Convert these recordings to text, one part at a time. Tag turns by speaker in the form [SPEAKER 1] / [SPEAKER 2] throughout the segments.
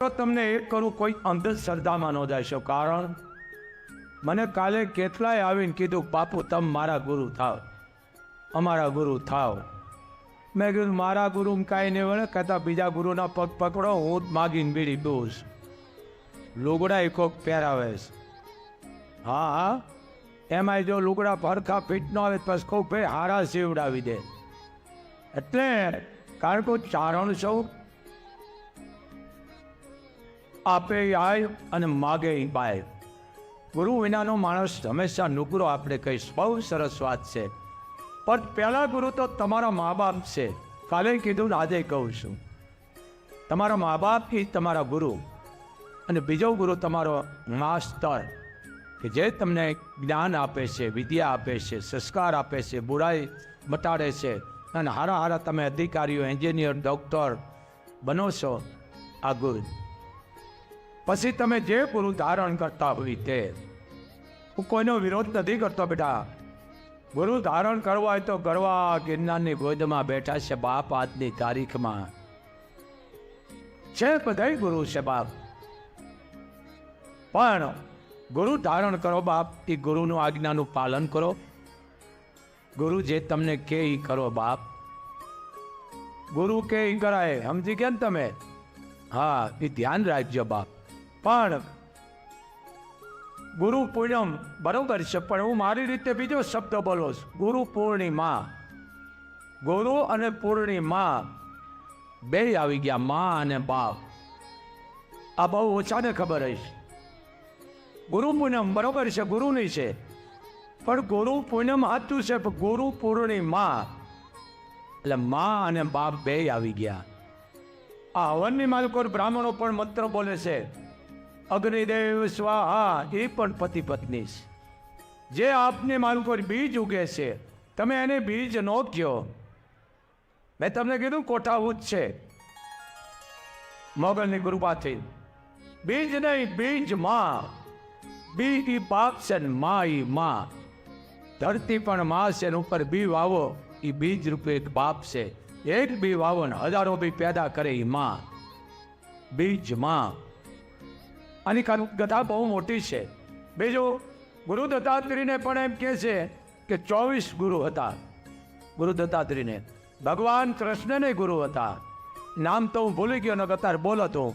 [SPEAKER 1] તો તમને એ કરું કોઈ અંધશ્રદ્ધામાં ન જશો કારણ મને કાલે કેટલાય આવીને કીધું, બાપુ, તમે મારા ગુરુ થાવ, અમારા ગુરુ થાવ. મેં કીધું, મારા ગુરુ કાંઈ નહીં વળે કહેતા બીજા ગુરુના પગ પકડો, હું માગીને બીડી પીઉં લુગડા એ કોક પહેરાવેશ હા હા. એમાંય જો લુગડા પરખા ફીટ ન આવે પછી કહું, ભાઈ, હારા સીવડાવી દે. એટલે કારણ કે ચારણ સૌ આપે આય અને માગે બાય. ગુરુ વિનાનો માણસ હંમેશા નુકરો આપણે કહીશ. બહુ સરસ વાત છે. પણ પહેલાં ગુરુ તો તમારા મા બાપ છે. કાલે કીધું ને આજે કહું છું. તમારા મા બાપ એ તમારા ગુરુ અને બીજો ગુરુ તમારો માસ્તર કે જે તમને જ્ઞાન આપે છે, વિદ્યા આપે છે, સંસ્કાર આપે છે, બુરાઈ મટાડે છે અને હારા હારા તમે અધિકારીઓ, એન્જિનિયર, ડૉક્ટર બનો છો આ ગુરુ. પછી તમે જે ગુરુ ધારણ કરતા હોય તે. હું કોઈનો વિરોધ નથી કરતો બેટા. ગુરુ ધારણ કરવા હોય તો ગરવા ગિરનારની ગોદમાં બેઠા છે બાપ આજની તારીખમાં. છે બધાય ગુરુ છે બાપ. પણ ગુરુ ધારણ કરો બાપ, એ ગુરુનું આજ્ઞાનું પાલન કરો. ગુરુ જે તમને કે એ કરો બાપ. ગુરુ કે ઈ કરાય, સમજી ગયા ને તમે? હા, એ ધ્યાન રાખજો બાપ. પણ ગુરુ પૂર્ણમ બરોબર છે, પણ હું મારી રીતે બીજો શબ્દ બોલો છું. ગુરુ પૂર્ણિમા. ગુરુ અને પૂર્ણિમા બે આવી ગયા, મા અને બાપ. આ બહુ ઓછાને ખબર હશે ગુરુ પૂનમ, બરોબર છે, ગુરુની છે. પણ ગુરુ પૂનમ સાચું છે, પણ ગુરુ પૂર્ણિમા. એટલે મા અને બાપ બે આવી ગયા. આ હવનની માલકોર બ્રાહ્મણો પણ મંત્ર બોલે છે. અગ્નિદેવ સ્વાહા, એ પણ પતિ પત્ની છે. જે આપને પર બીજ ઉગે છે, તમે એને બીજ ન કહો મેં તમને કીધું કોઠાવું જ છે. મોગલની કૃપાથી. બીજ નહીં, બીજમાં. બી ઈ બાપ છે ને મા ઈ માં. ધરતી પણ માં છે ઉપર બી વાવો એ બીજ રૂપે એક બાપ છે. એક બી વાવો ને હજારો બી પેદા કરે એ માં. બીજમાં. આની કથા બહુ મોટી છે. બીજું, ગુરુ દત્તાત્રેયને પણ એમ કહે છે કે ચોવીસ ગુરુ હતા. ગુરુ દત્તાત્રેયને. ભગવાન કૃષ્ણને ગુરુ હતા. નામ તો હું ભૂલી ગયો ને અત્યારે બોલો તો.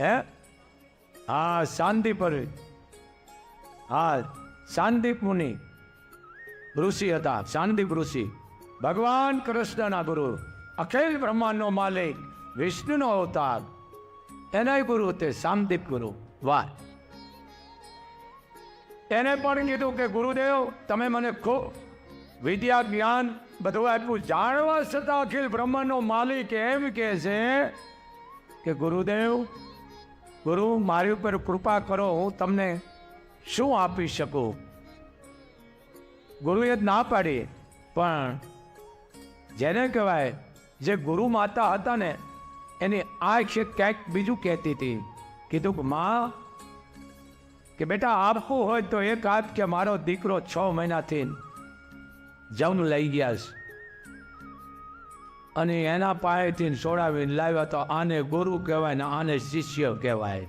[SPEAKER 1] હે? હા શાંતિપર હા શાંતિપ મુનિ. ઋષિ હતા શાંતિપ ઋષિ. ભગવાન કૃષ્ણના ગુરુ. અખિલ બ્રહ્માંડનો માલિક, વિષ્ણુનો અવતાર. એના ગુરુ તે સામદીપ ગુરુ વાહ એને પણ કીધું કે, ગુરુદેવ, તમે મને ખૂબ વિદ્યા, જ્ઞાન બધું આપ્યું. જાણવા છતાં અખિલ બ્રહ્માંડનો માલિક એમ કે છે કે, ગુરુદેવ, ગુરુ, મારી ઉપર કૃપા કરો, હું તમને શું આપી શકું? ગુરુએ ના પાડી, પણ જેને કહેવાય, જે ગુરુ માતા હતા ને એની છે ક્યાંક બીજું કહેતી હતી કીધું કે માં, કે બેટા આપવું હોય તો એક આપ કે મારો દીકરો છ મહિનાથી જમ લઈ ગયા છે. અને એના પાસેથી છોડાવીને લાવ્યા તો આને ગુરુ કહેવાય ને આને શિષ્ય કહેવાય.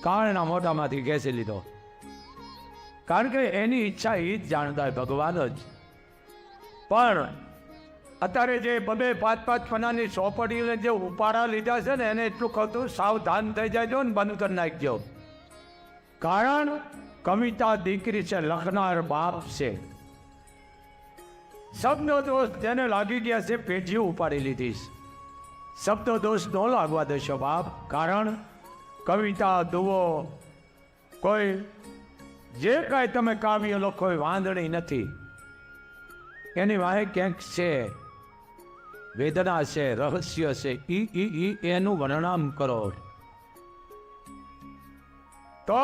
[SPEAKER 1] કારણના મોઢામાંથી ખેંચી લીધો. કારણ કે એની ઈચ્છા એ જ જાણતા હોય ભગવાન જ. પણ અત્યારે જે બબે પાંચ પાંચ પનાની ચોપડીને જે ઉપાડા લીધા છે ને, એને એટલું કહું સાવધાન થઈ જાય ને બંધ કરી નાખજો. કારણ કવિતા દીકરી છે, લખનાર બાપ છે. શબ્દ દોષ જેને લાગી ગયા છે પેઢી ઉપાડી લીધી છે. શબ્દ દોષ ન લાગવા દેશો બાપ, કારણ કવિતા દુવો કોઈ જે કાંઈ તમે કાવ્ય લખો એ વાંધણી નથી. એની વાહે ક્યાંક છે. વેદના છે રહસ્ય છે ઈ ઈ ઈ, એનું વર્ણન કરો. તો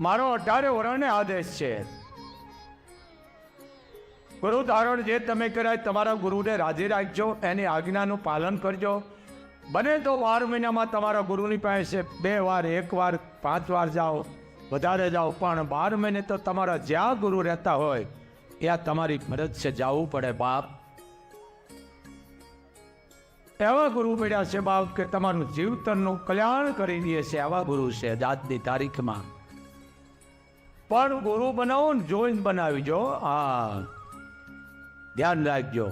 [SPEAKER 1] મારો અઢારે વર્ણને આદેશ છે. ગુરુ ધારણ જે તમે કરાય તમારા ગુરુને રાજી રાખજો, એની આજ્ઞાનું પાલન કરજો. બને તો બાર મહિનામાં તમારા ગુરુની પાસે બે વાર, એક વાર, પાંચ વાર જાઓ, વધારે જાઓ, પણ બાર મહિને તો તમારા જ્યાં ગુરુ રહેતા હોય, ત્યાં તમારી ફરજ છે, જવું પડે બાપ. એવા ગુરુ મળ્યા છે બાપ કે તમારું જીવતરનું કલ્યાણ કરી દે છે એવા ગુરુ છે આજની તારીખમાં. પણ ગુરુ બનાવો ને જોઈને બનાવીજો. હા. ધ્યાન રાખજો.